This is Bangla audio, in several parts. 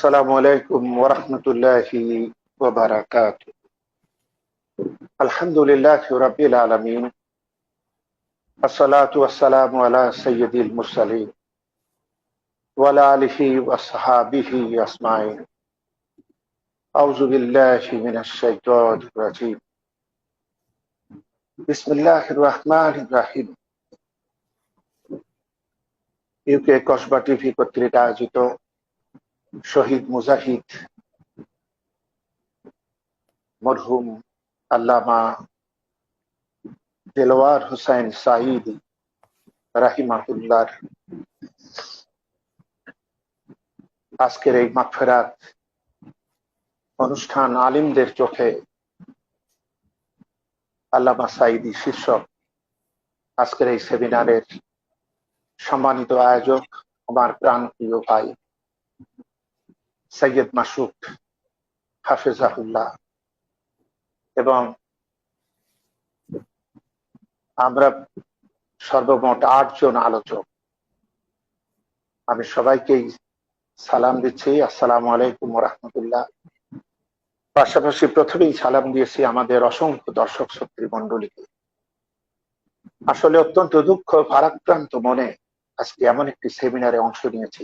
السلام عليكم ورحمة الله وبركاته الحمد لله رب العالمين الصلاة والسلام على سيد المرسلين وعلى آله وصحابه أجمعين أعوذ بالله من الشيطان الرجيم بسم الله الرحمن الرحيم ইউকে কসবা টিভি কর্তৃক আয়োজিত শহীদ মুজাহিদ, মরহুম আল্লামা দেলোয়ার হুসাইন সাঈদ রাহিমাহুল্লার আজকের এই মাগফেরাত অনুষ্ঠান আলিমদের চোখে আল্লামা সাঈদি শীর্ষক। আজকের এই সেমিনারের সম্মানিত আয়োজক আমার প্রাণ প্রিয় ভাই সৈয়দ মাসুক হাফেজাহুল্লাহ। এবং আমরা সর্বমোট আটজন আলোচক। আমি সবাইকেই সালাম দিচ্ছি। আসসালাম আলাইকুম রহমতুল্লাহ। পাশাপাশি প্রথমেই সালাম দিয়েছি আমাদের অসংখ্য দর্শক শক্তি মন্ডলীকে আসলে অত্যন্ত দুঃখ, ভারাক্রান্ত মনে আজকে এমন একটি সেমিনারে অংশ নিয়েছি।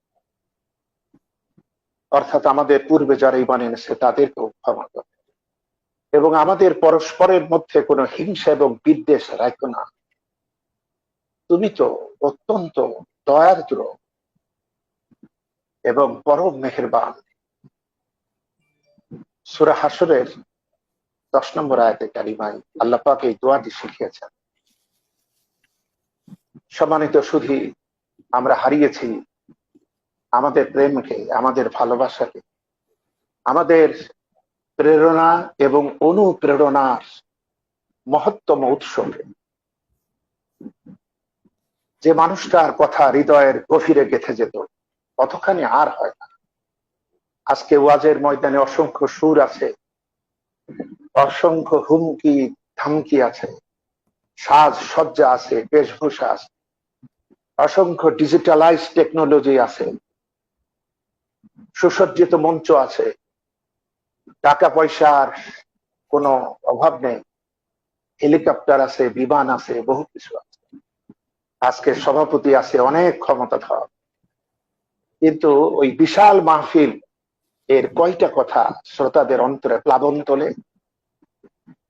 অর্থাৎ আমাদের পূর্বে যারা ইমান এনেছে, তাদেরকেও ক্ষমা করো এবং আমাদের পরস্পরের মধ্যে কোনো হিংসা এবং বিদ্বেষ রাখো না। তুমি তো অত্যন্ত দয়াদ্র এবং পরম মেহেরবান। সুরা হাসরের দশ নম্বর আয়তে কারিমাই আল্লাহ পাক এই দোয়াটি শিখিয়েছেন। সম্মানিত শুধু আমরা হারিয়েছি আমাদের প্রেমকে, আমাদের ভালোবাসাকে, আমাদের প্রেরণা এবং অনুপ্রেরণার মহত্তম উৎসকে। যে মানুষটার কথা হৃদয়ের গভীরে গেথে যেত কতখানি আর হয় না। আজকে ওয়াজের ময়দানে অসংখ্য সুর আছে, অসংখ্য হুমকি ধামকি আছে, সাজ সজ্জা আছে, বেশভূষা আছে, অসংখ্য ডিজিটালাইজ টেকনোলজি আছে। সুসজ্জিত মঞ্চ আছে। টাকা পয়সার কোনো অভাব নেই। হেলিকপ্টার আছে, বিমান আছে, বহু কিছু আছে। আজকে সভাপতি আছে, অনেক ক্ষমতাধর কিন্তু ওই বিশাল মাহফিল, এর কয়টা কথা শ্রোতাদের অন্তরে প্লাবন তোলে?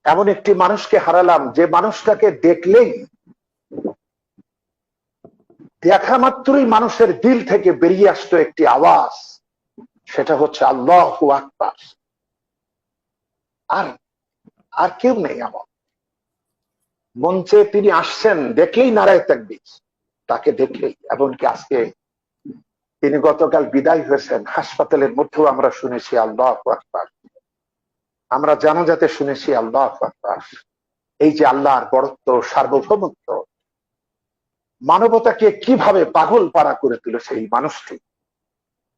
এমন একটি মানুষকে হারালাম, যে মানুষটাকে দেখলেই দেখা মাত্রই মানুষের দিল থেকে বেরিয়ে আসতো একটি আওয়াজ। সেটা হচ্ছে আল্লাহ আকবার। আর আর কেউ নেই আমার মঞ্চে তিনি আসছেন দেখলেই নারায় তাকবির। তাকে দেখলেই, এমনকি আজকে তিনি গতকাল বিদায় হয়েছেন। হাসপাতালের মধ্যেও আমরা শুনেছি আল্লাহ আকবার। আমরা জানাজাতে শুনেছি আল্লাহ আকবার। এই যে আল্লাহর বড়ত্ব সার্বভৌমত্ব, মানবতাকে কীভাবে পাগল পাড়া করে তুলেছে এই মানুষটি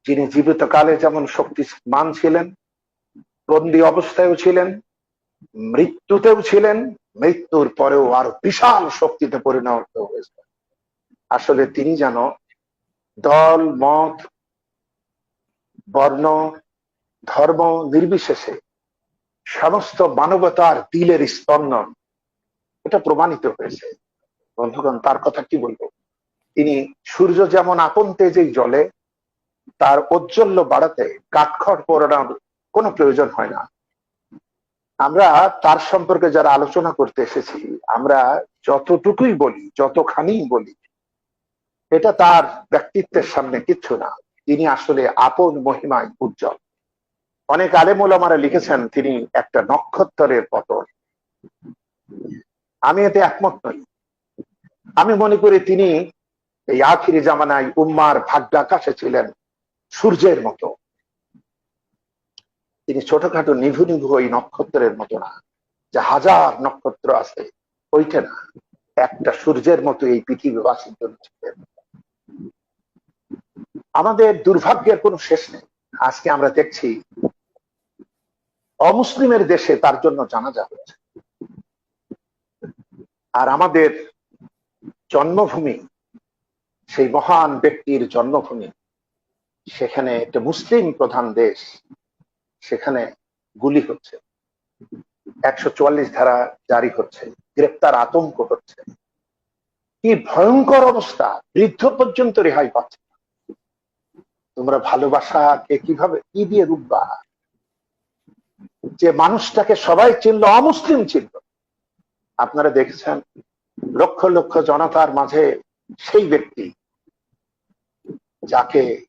যিনি জীবিত কালে যেমন শক্তিমান ছিলেন, বন্দী অবস্থায়ও ছিলেন, মৃত্যুতেও ছিলেন, মৃত্যুর পরেও আর বিশাল শক্তিতে পরিণত হয়েছে। আসলে তিনি যেন দল, মত, বর্ণ, ধর্ম নির্বিশেষে সমস্ত মানবতার দিলের স্পন্দন এটা প্রমাণিত হয়েছে। বন্ধুগণ, তার কথা কি বলব? তিনি সূর্য যেমন আপন তেজেই জলে তার ঔজ্জ্বল্য বাড়াতে কাঠখড় পড়ানোর কোনো প্রয়োজন হয় না। আমরা তার সম্পর্কে যারা আলোচনা করতে এসেছি, আমরা যতটুকুই বলি, যতখানি বলি, এটা তার ব্যক্তিত্বের সামনে কিচ্ছু না। তিনি আসলে আপন মহিমায় উজ্জ্বল। অনেক আলেমুলামারা লিখেছেন, তিনি একটা নক্ষত্রের পতন। আমি এতে একমত নই। আমি মনে করি তিনি এই আখিরি জামানায় উম্মার ভাগ্যাকাশে ছিলেন। সূর্যের মতো। তিনি ছোটখাটো নিভু নিভু ওই নক্ষত্রের মতো না। যে হাজার নক্ষত্র আছে, ওইটা না। একটা সূর্যের মতো এই পৃথিবীবাসীর জন্য ছিলেন আমাদের দুর্ভাগ্যের কোনো শেষ নেই। আজকে আমরা দেখছি, অমুসলিমের দেশে তার জন্য জানাজা হচ্ছে আর আমাদের জন্মভূমি, সেই মহান ব্যক্তির জন্মভূমি সেখানে একটা মুসলিম প্রধান দেশ, সেখানে গুলি হচ্ছে। একশো চুয়াল্লিশ ধারা জারি হচ্ছে, গ্রেপ্তার আতঙ্ক হচ্ছে। কি ভয়ঙ্কর অবস্থা, বৃদ্ধ পর্যন্ত রেহাই পাচ্ছে। তোমরা ভালোবাসাকে কীভাবে, কি দিয়ে রুখবা? যে মানুষটাকে সবাই চিনল, অমুসলিম চিনল। আপনারা দেখেছেন, লক্ষ লক্ষ জনতার মাঝে সেই ব্যক্তি, যাকে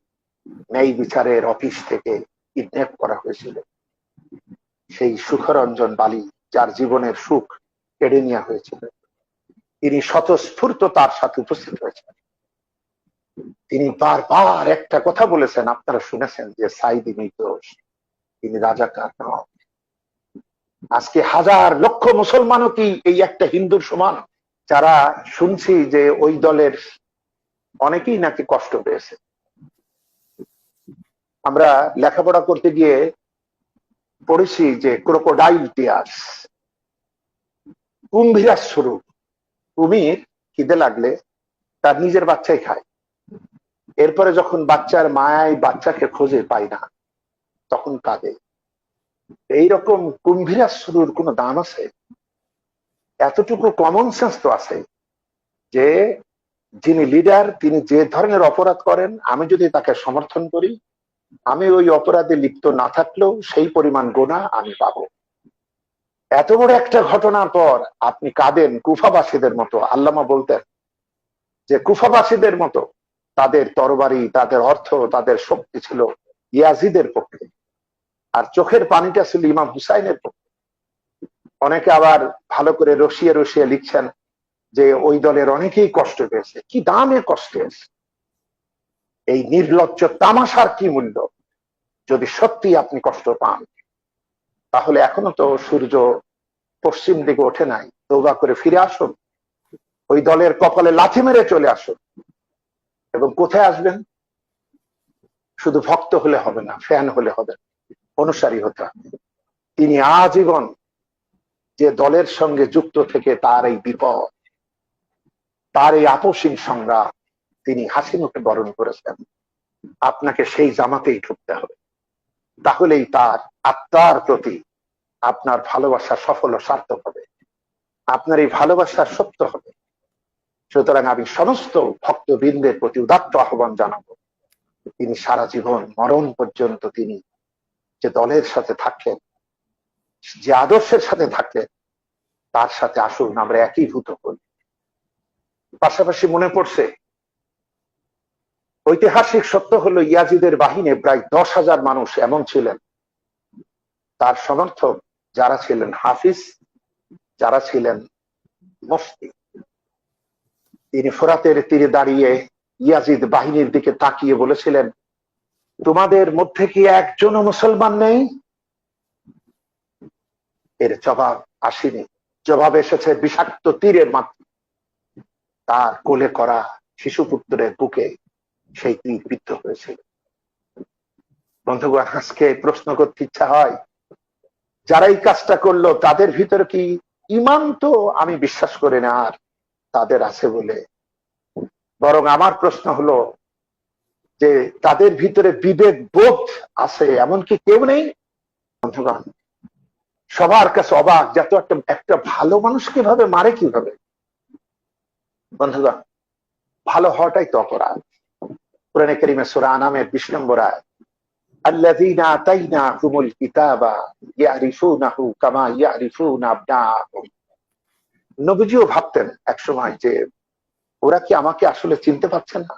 ন্যায় বিচারের অফিস থেকে কিডন্যাপ করা হয়েছিল। সেই সুখরঞ্জন বালি, যার জীবনের সুখ কেড়ে নেওয়া হয়েছিল। তিনি স্বতঃস্ফূর্ত তার সাথে উপস্থিত হয়েছেন। তিনি বারবার একটা কথা বলেছেন, আপনারা শুনেছেন যে সাইদি নির্দোষ তিনি রাজাকার নন। আজকে হাজার লক্ষ মুসলমানও কি এই একটা হিন্দুর সমান? যারা শুনছি যে ওই দলের অনেকেই নাকি কষ্ট পেয়েছে। আমরা লেখাপড়া করতে গিয়ে পড়েছি যে ক্রোকোডাইল টিয়ার্স। কুম্ভীরার স্বরূপ কুমির খিদে লাগলে তার নিজের বাচ্চাই খায়। এরপরে যখন বাচ্চার মায়ায় বাচ্চাকে খোঁজে পায় না, তখন কাঁদে। এইরকম কুম্ভীরার শুরুর কোনো দাম আছে? এতটুকু কমন সেন্স তো আছে যে যিনি লিডার তিনি যে ধরনের অপরাধ করেন, আমি যদি তাকে সমর্থন করি আমি ওই অপরাধে লিপ্ত না থাকলেও সেই পরিমাণ গোনা আমি পাবো। এত বড় একটা ঘটনার পর আপনি কাঁদেন কুফাবাসীদের মতো, আল্লামা বলতেন যে কুফাবাসীদের মতো তাদের তরবারি, তাদের অর্থ, তাদের শক্তি ছিল ইয়াজিদের পক্ষে। আর চোখের পানিটা ছিল ইমাম হুসাইনের পক্ষে। অনেকে আবার ভালো করে রসিয়ে রসিয়ে লিখছেন যে ওই দলের অনেকেই কষ্ট পেয়েছে। কি দামে কষ্ট হয়েছে? এই নির্লজ্জ তামাশার কি মূল্য? যদি সত্যি আপনি কষ্ট পান, তাহলে এখনও তো সূর্য পশ্চিম দিকে ওঠে নাই। তৌবা করে ফিরে আসুন। ওই দলের কপালে লাথি মেরে চলে আসুন। এবং কোথায় আসবেন? শুধু ভক্ত হলে হবে না, ফ্যান হলে হবে। অনুসারী হতে হবে। তিনি আজীবন যে দলের সঙ্গে যুক্ত থেকে তার এই বিপদ, তার এই আপসীন সংগ্রাম তিনি হাসি মুখে বরণ করেছেন, আপনাকে সেই জামাতেই ঢুকতে হবে। তাহলেই তার আত্মার প্রতি আপনার ভালোবাসা সফল ও সার্থক হবে। আপনার এই ভালোবাসা সত্য হবে। সুতরাং আমি সমস্ত ভক্তবৃন্দের প্রতি উদাত্ত আহ্বান জানাব, তিনি সারা জীবন মরণ পর্যন্ত তিনি যে দলের সাথে থাকলেন যে আদর্শের সাথে থাকলেন তার সাথে আসুন, আমরা একীভূত করি পাশাপাশি মনে পড়ছে ঐতিহাসিক সত্য হলো ইয়াজিদের বাহিনী প্রায় দশ হাজার মানুষ এমন ছিলেন। তার সমর্থক যারা ছিলেন হাফিজ, যারা ছিলেন মস্তি তিনি ফোরাতের তীরে দাঁড়িয়ে ইয়াজিদ বাহিনীর দিকে তাকিয়ে বলেছিলেন, তোমাদের মধ্যে কি একজনও মুসলমান নেই? এর জবাব আসেনি। জবাব এসেছে বিষাক্ত তীরের মাত্র। তার কোলে করা শিশু পুত্রের বুকে। সেই বিদ্ধ হয়েছিল। বন্ধুগণ, আজকে প্রশ্ন করতে ইচ্ছা হয়, যারা এই কাজটা করল, তাদের ভিতরে কি ইমান তো আমি বিশ্বাস করি না, আর তাদের আছে বলে? বরং আমার প্রশ্ন হলো যে, তাদের ভিতরে বিবেক বোধ আছে এমন কি কেউ নেই? বন্ধুগণ, সবার কাছে অবাক যত একটা একটা ভালো মানুষ কীভাবে মারে কীভাবে? বন্ধুগণ, ভালো হওয়াটাই তো অপরাধ। কোরআনে করিমে সুরা আনামের বিশ নম্বর আয় الذين آتيناهم الكتاب يعرفونه كما يعرفون أبناءهم নবীজিও ভাবতেন একসময় যে ওরা কি আমাকে আসলে চিনতে পারছে না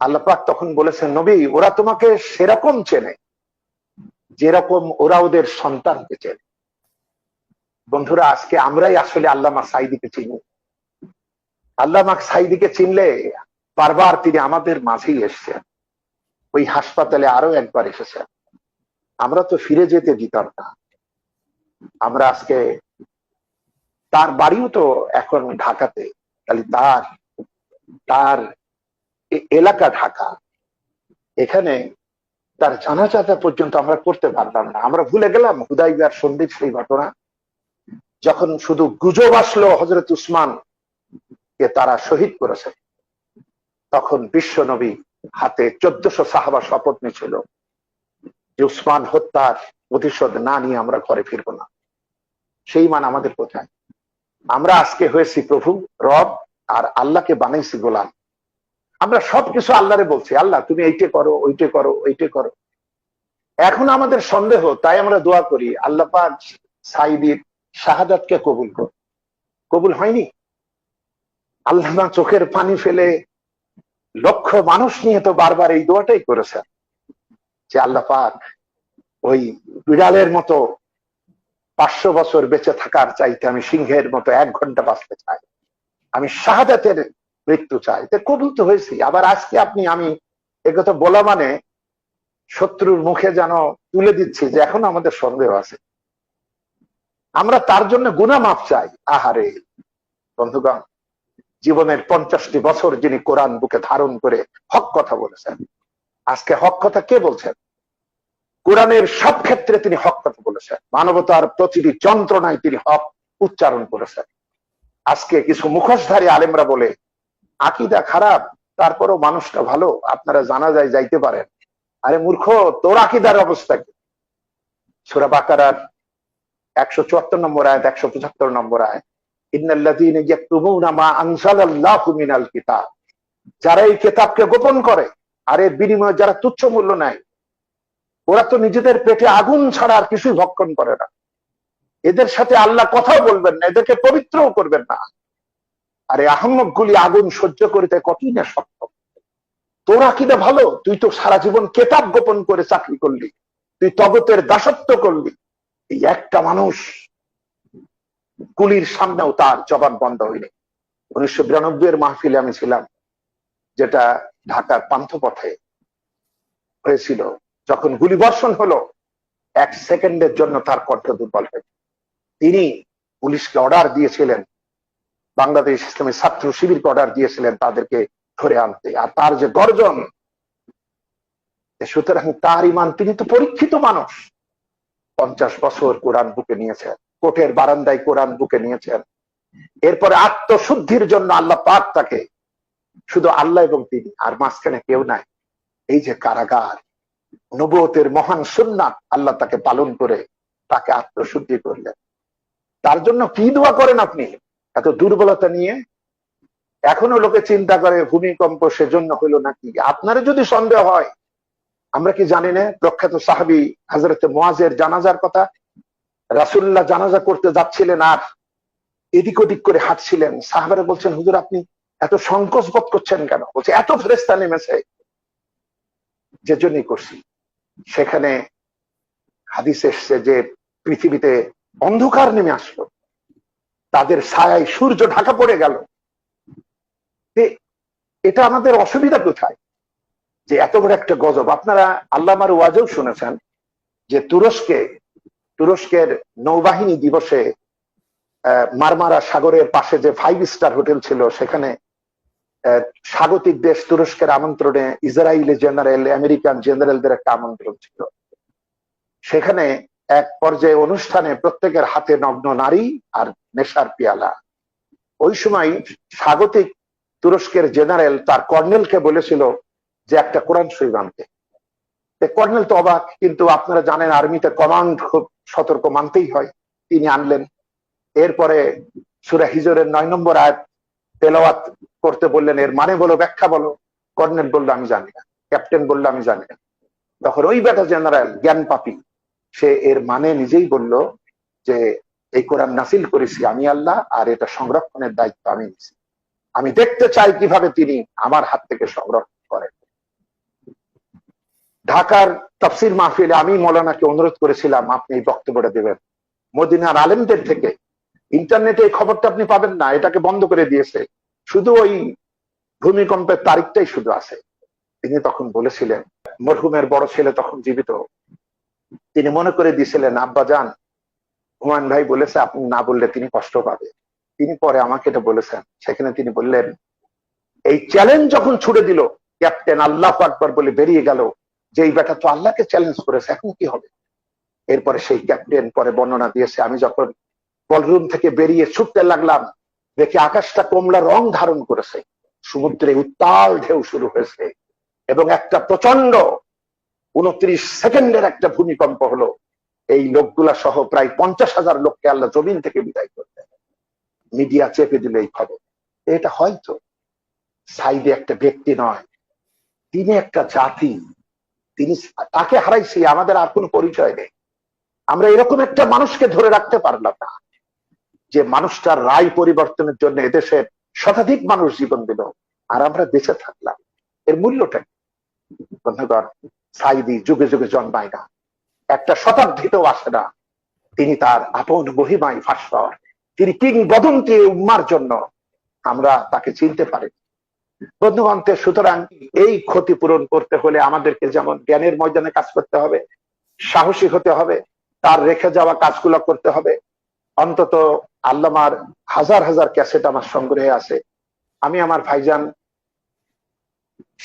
আল্লাপাক তখন বলেছেন নবী ওরা তোমাকে সেরকম চেনে যেরকম ওরা ওদের সন্তানকে চেনে বন্ধুরা আজকে আমরাই আসলে আল্লামা সাইদিকে চিনি আল্লামা সাইদিকে চিনলে বারবার তিনি আমাদের মাঝেই এসছেন। ওই হাসপাতালে আরও একবার এসেছেন। আমরা তো ফিরে যেতে দিতাম না। আমরা আজকে তার বাড়িও তো এখন ঢাকাতে। তাহলে তার তার এলাকা ঢাকা। এখানে তার জানাজাটা পর্যন্ত আমরা করতে পারলাম না। আমরা ভুলে গেলাম হুদাইবিয়ার সন্দীপ সেই ঘটনা। যখন শুধু গুজব আসলো হজরত উসমান কে তারা শহীদ করেছে। তখন বিশ্ব নবী হাতে চোদ্দশো সাহাবা শপথ নিয়েছিল যে উসমান হত্যার প্রতিশোধ না নিয়ে আমরা ঘরে ফিরবো না। সেই মান আমাদের কোথায়? আমরা আজকে হয়েছি প্রভু, রব আর আল্লাহকে বানাইছি গোলাম। আমরা সবকিছু আল্লাহরে বলছি, আল্লাহ, তুমি এইটে করো, ওইটে করো ওইটে করো। এখন আমাদের সন্দেহ, তাই আমরা দোয়া করি, আল্লাহ সাইদির শাহাদাতকে কবুল কর কবুল হয়নি? আল্লাহ চোখের পানি ফেলে লক্ষ মানুষ নিয়ে তো বারবার এই দোয়াটাই করেছেন যে আল্লাহ পাক ওই বিড়ালের মতো পাঁচশো বছর বেঁচে থাকার চাইতে আমি সিংহের মতো এক ঘণ্টা বাঁচতে চাই। আমি শাহাদাতের মৃত্যু চাই। তো কবুল তো হয়েছি। আবার আজকে আপনি, আমি একথা বলা মানে শত্রুর মুখে যেন তুলে দিচ্ছি যে এখন আমাদের সন্দেহ আছে। আমরা তার জন্য গুনা মাপ চাই। আহারে, বন্ধুগণ জীবনের পঞ্চাশটি বছর যিনি কোরআন বুকে ধারণ করে হক কথা বলেছেন। আজকে হক কথা কে বলছেন? কোরআনের সব ক্ষেত্রে তিনি হক কথা বলেছেন। মানবতার প্রতিটি যন্ত্রণায় তিনি হক উচ্চারণ করেছেন। আজকে কিছু মুখোশধারী আলেমরা বলে, আকিদা খারাপ, তারপরও মানুষটা ভালো, আপনারা জানা যায় যাইতে পারেন। আরে মূর্খ, তোর আকিদার অবস্থা কি? সুরা বাকারার একশো চুয়াত্তর নম্বর আয়াত, একশো পঁচাত্তর নম্বর আয়াত। যারা এই কিতাবকে গোপন করে, আর এর বিনিময়ে যারা তুচ্ছ মূল্য নেয়, ওরা তো নিজেদের পেটে আগুন ছাড়া আর কিছুই ভক্ষণ করে না। এদের সাথে আল্লাহ কথাও বলবেন না, এদেরকে পবিত্রও করবেন না। আরে আহম্মক গুলি আগুন সহ্য করিতে কতই না সক্ষম তোর আকিদা ভালো? তুই তো সারা জীবন কেতাব গোপন করে চাকরি করলি। তুই তগতের দাসত্ব করলি। এই একটা মানুষ গুলির সামনেও তার জবান বন্ধ হয়নি। উনিশশো বিরানব্বই এর মাহফিলে আমি ছিলাম, যেটা ঢাকার পান্থপথে হয়েছিল। যখন গুলি বর্ষণ হলো, এক সেকেন্ডের জন্য তার কণ্ঠ দুর্বল হয়ে তিনি পুলিশকে অর্ডার দিয়েছিলেন, বাংলাদেশ ইসলামী ছাত্র শিবিরকে অর্ডার দিয়েছিলেন তাদেরকে ধরে আনতে। আর তার যে গর্জন সুতরাং তার ইমান, তিনি তো পরীক্ষিত মানুষ। পঞ্চাশ বছর কোরআন বুকে নিয়েছেন। কোর্টের বারান্দায় কোরআন বুকে নিয়েছেন। এরপরে আত্মশুদ্ধির জন্য আল্লাহ পাক তাকে শুধু আল্লাহ এবং তিনি, আর মাঝখানে কেউ নাই। এই যে কারাগার নবতের মহান সুন্নাত আল্লাহ তাকে পালন করে তাকে আত্মশুদ্ধি করলেন। তার জন্য কি দোয়া করেন আপনি? এত দুর্বলতা নিয়ে? এখনও লোকে চিন্তা করে ভূমিকম্প সেজন্য হলো নাকি? আপনার যদি সন্দেহ হয়, আমরা কি জানি না? প্রখ্যাত সাহাবি হাজরত মোয়াজের জানাজার কথা রাসুল্লাহ জানাজা করতে যাচ্ছিলেন আর এদিক ওদিক করে হাঁটছিলেন। সাহাবারা বলছেন, হুজুর, আপনি এত সংকোচ বোধ করছেন কেন? বলছে, এত ফেরেস্তা নেমেছে। যে জন্যই করছি। সেখানে হাদিস এসছে যে পৃথিবীতে অন্ধকার নেমে আসলো। তাদের ছায়ায় সূর্য ঢাকা পড়ে গেল। এটা আমাদের অসুবিধা কোথায়? যে এত বড় একটা গজব। আপনারা আল্লামার ওয়াজেও শুনেছেন যে তুরস্কে তুরস্কের নৌবাহিনী দিবসে মারমারা সাগরের পাশে যে ফাইভ স্টার হোটেল ছিল, সেখানে স্বাগতিক দেশ তুরস্কের আমন্ত্রণে ইসরায়েলি জেনারেল, আমেরিকান জেনারেলদের একটা আমন্ত্রণ ছিল। সেখানে এক পর্যায়ে অনুষ্ঠানে প্রত্যেকের হাতে নগ্ন নারী আর নেশার পিয়ালা। ওই সময় স্বাগতিক তুরস্কের জেনারেল তার কর্নেলকে বলেছিল যে একটা কোরআন শরীফ আনতে। কর্নেল তো অবাক, কিন্তু আপনারা জানেন আর্মিতে কমান্ড খুব সতর্ক মানতেই হয়, তিনি আনলেন। এরপরে সুরা হিজরের নয় নম্বর আয়াত তেলাওয়াত করতে বললেন, এর মানে বলো, ব্যাখ্যা বলো। কর্নেল বলল, আমি জানি না। ক্যাপ্টেন বলল, আমি জানি না। তখন ওই বেটা জেনারেল জ্ঞান পাপি, সে এর মানে নিজেই বলল যে, এই কোরআন নাসিল করেছি আমি আল্লাহ, আর এটা সংরক্ষণের দায়িত্ব আমি নিছি। আমি দেখতে চাই কীভাবে তিনি আমার হাত থেকে সংরক্ষণ করেন। ঢাকার তফসির মাহফিলে আমি মৌলানাকে অনুরোধ করেছিলাম, আপনি এই বক্তব্যটা দেবেন। মদিনার আলেমদের থেকে। ইন্টারনেটে এই খবরটা আপনি পাবেন না, এটাকে বন্ধ করে দিয়েছে। শুধু ওই ভূমিকম্পের তারিখটাই শুধু আছে। তিনি তখন বলেছিলেন, মরহুমের বড় ছেলে তখন জীবিত। তিনি মনে করে দিয়েছিলেন, আব্বা যান। হুমায়ুন ভাই বলেছে, আপনি না বললে তিনি কষ্ট পাবে। তিনি পরে আমাকে এটা বলেছেন। সেখানে তিনি বললেন, এই চ্যালেঞ্জ যখন ছুড়ে দিল ক্যাপ্টেন আল্লাহ আকবর বলে বেরিয়ে গেল যে এই বেটা তো আল্লাহকে চ্যালেঞ্জ করেছে, এখন কি হবে? এরপরে সেই ক্যাপ্টেন পরে বর্ণনা দিয়েছে, আমি যখন বলরুম থেকে বেরিয়ে ছুটতে লাগলাম, দেখি আকাশটা কমলা রং ধারণ করেছে। সমুদ্রে উত্তাল ঢেউ শুরু হয়েছে এবং একটা প্রচণ্ড উনত্রিশ সেকেন্ডের একটা ভূমিকম্প হলো। এই লোকগুলা সহ প্রায় পঞ্চাশ হাজার লোককে আল্লাহ জমিন থেকে বিদায় করতে মিডিয়া চেপে দিলে এই খবর। এটা হয়তো সাইডে একটা ব্যক্তি নয়, তিনি একটা জাতি। তিনি তাকে হারাইছি, আমাদের আর কোনো পরিচয় নেই। আমরা এরকম একটা মানুষকে ধরে রাখতে পারলাম না যে মানুষটার রায় পরিবর্তনের জন্য এদেশের শতাধিক মানুষ জীবন দিল আর আমরা বেঁচে থাকলাম। এর মূল্যটা? বন্ধুগণ সাইদি যুগে যুগে জন্মায় না। একটা শতাব্দীতেও আসে না। তিনি তার আপন মহিমায় পাওয়ার তিনি কিংবদন্তি উম্মার জন্য আমরা তাকে চিনতে পারি। বন্ধুগণতে সুতরাং এই ক্ষতিপূরণ করতে হলে আমাদেরকে যেমন জ্ঞানের ময়দানে কাজ করতে হবে, সাহসী হতে হবে, তার রেখে যাওয়া কাজগুলো করতে হবে। অন্তত আল্লামার হাজার হাজার ক্যাসেট আমার সংগ্রহে আছে। আমি আমার ভাইজান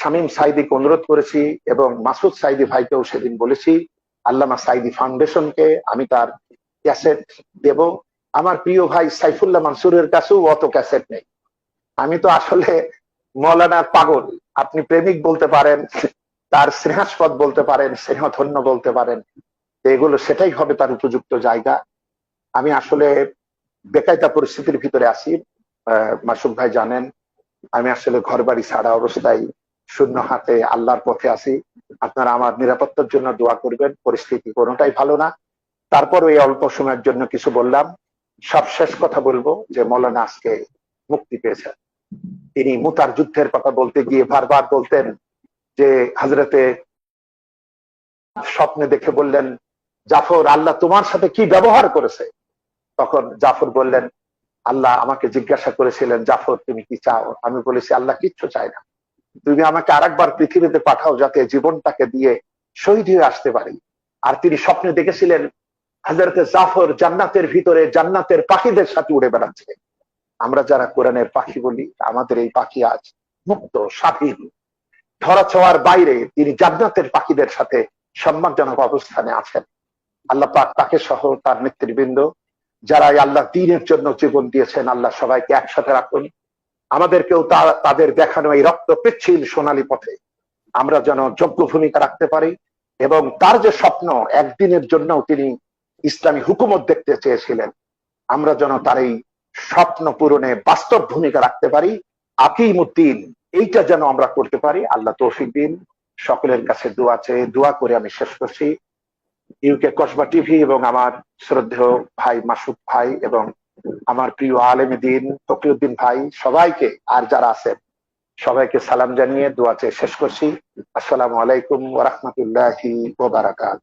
শামীম সাইদিকে অনুরোধ করেছি এবং মাসুদ সাইদি ভাইকেও সেদিন বলেছি, আল্লামা সাইদি ফাউন্ডেশনকে আমি তার ক্যাসেট দেব। আমার প্রিয় ভাই সাইফুল্লাহ মানসুরের কাছেও অত ক্যাসেট নেই। আমি তো আসলে মৌলানার পাগল আপনি প্রেমিক বলতে পারেন তার স্নেহাস্পদ বলতে পারেন স্নেহধন্য বলতে পারেন এগুলো সেটাই হবে তার উপযুক্ত জায়গা। আমি আসলে বেকায়দা পরিস্থিতির ভিতরে আহ, মাসুদ ভাই জানেন আমি আসলে ঘর বাড়ি ছাড়া অবস্থায় শূন্য হাতে আল্লাহর পথে আছি। আপনারা আমার নিরাপত্তার জন্য দোয়া করবেন পরিস্থিতি কোনোটাই ভালো না। তারপর এই অল্প সময়ের জন্য কিছু বললাম। সব শেষ কথা বলব যে মৌলানা আজকে মুক্তি পেয়েছেন। তিনি মুতার যুদ্ধের কথা বলতে গিয়ে বারবার বলতেন যে হাজরতে স্বপ্নে দেখে বললেন, জাফর, আল্লাহ তোমার সাথে কি ব্যবহার করেছে? তখন জাফর বললেন, আল্লাহ আমাকে জিজ্ঞাসা করেছিলেন, জাফর, তুমি কি চাও? আমি বলেছি, আল্লাহ কিচ্ছু চাই না। তুমি আমাকে আরেকবার পৃথিবীতে পাঠাও যাতে জীবনটাকে দিয়ে শহীদ হয়ে আসতে পারি। আর তিনি স্বপ্নে দেখেছিলেন হাজারতে জাফর জান্নাতের ভিতরে জান্নাতের পাখিদের সাথে উড়ে বেড়াচ্ছে। আমরা যারা কোরআনের পাখি বলি, আমাদের এই পাখি আজ মুক্ত, স্বাধীন ধরা ছোঁয়ার বাইরে তিনি জান্নাতের পাখিদের সাথে সম্মানজনক অবস্থানে আছেন। আল্লাহ পাক তাকে সহ তার নেতৃবৃন্দ যারা আল্লাহ দিনের জন্য জীবন দিয়েছেন, আল্লাহ সবাইকে একসাথে রাখুন। আমাদেরকেও তাদের দেখানো এই রক্ত পিচ্ছিল সোনালী পথে আমরা যেন যোগ্য ভূমিকা রাখতে পারি এবং তার যে স্বপ্ন, একদিনের জন্য তিনি ইসলামী হুকুমত দেখতে চেয়েছিলেন। আমরা যেন তার এই স্বপ্ন পূরণে বাস্তব ভূমিকা রাখতে পারি। আকিমুদ্দিন, এইটা যেন আমরা করতে পারি। আল্লাহ তৌফিক দিন। সকলের কাছে দোয়া চেয়ে দোয়া করে আমি শেষ করছি। ইউকে কসবা টিভি এবং আমার শ্রদ্ধেয় ভাই মাসুদ ভাই এবং আমার প্রিয় আলেম দিন তকিউদ্দিন ভাই, সবাইকে আর যারা আছেন, সবাইকে সালাম জানিয়ে দোয়া চেয়ে শেষ করছি। আসসালামু আলাইকুম ওরহমতুল্লাহি ওবারাকাত